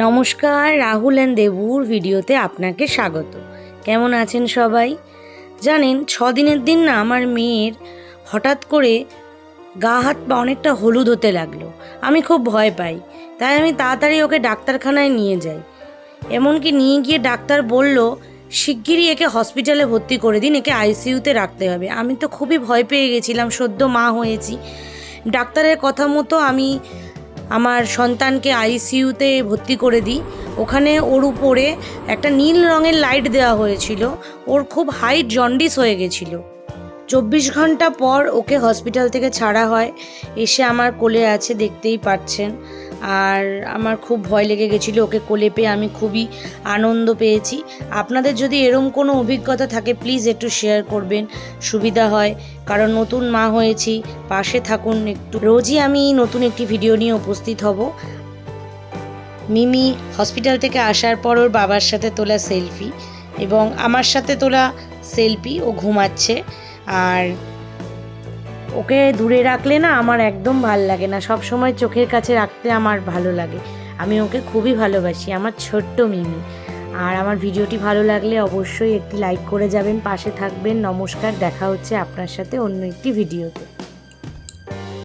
নমস্কার, রাহুল অ্যান্ড দেবুর ভিডিওতে আপনাকে স্বাগত। কেমন আছেন সবাই? জানেন ছ দিনের দিন না আমার মেয়ের হঠাৎ করে গা হাত পা অনেকটা হলুদ হতে লাগল। আমি খুব ভয় পাই, তাই আমি তাড়াতাড়ি ওকে ডাক্তারখানায় নিয়ে যাই। এমনকি নিয়ে গিয়ে ডাক্তার বলল, শিগগিরই একে হসপিটালে ভর্তি করে দিন, একে আইসিইউতে রাখতে হবে। আমি তো খুবই ভয় পেয়ে গেছিলাম, সদ্য মা হয়েছি। ডাক্তারের কথা মতো আমি আমার সন্তানকে আইসিইউতে ভর্তি করে দিই। ওখানে ওর উপরে একটা নীল রঙের লাইট দেওয়া হয়েছিল। ওর খুব হাইট জন্ডিস হয়ে গেছিল। চব্বিশ ঘণ্টা পর ওকে হসপিটাল থেকে ছাড়া হয়। এসে আমার কোলে আছে, দেখতেই পাচ্ছেন। আর আমার খুব ভয় লেগে গেছিল, ওকে কোলে পেয়ে আমি খুবই আনন্দ পেয়েছি। আপনাদের যদি এরম কোনো অভিজ্ঞতা থাকে প্লিজ একটু শেয়ার করবেন, সুবিধা হয়। কারণ নতুন মা হয়েছি, পাশে থাকুন একটু। রোজই আমি নতুন একটি ভিডিও নিয়ে উপস্থিত হব। মিমি হসপিটাল থেকে আসার পর ওর বাবার সাথে তোলা সেলফি এবং আমার সাথে তোলা সেলফি ও ঘুমাচ্ছে। আর ওকে দূরে রাখলে না আমার একদম ভালো লাগে না। সব সময় চোখের কাছে রাখতে আমার ভালো লাগে। আমি ওকে খুবই ভালোবাসি, আমার ছোট্ট মিমি। আর আমার ভিডিওটি ভালো লাগলে অবশ্যই একটি লাইক করে যাবেন, পাশে থাকবেন। নমস্কার, দেখা হচ্ছে আপনার সাথে অন্য একটি ভিডিওতে।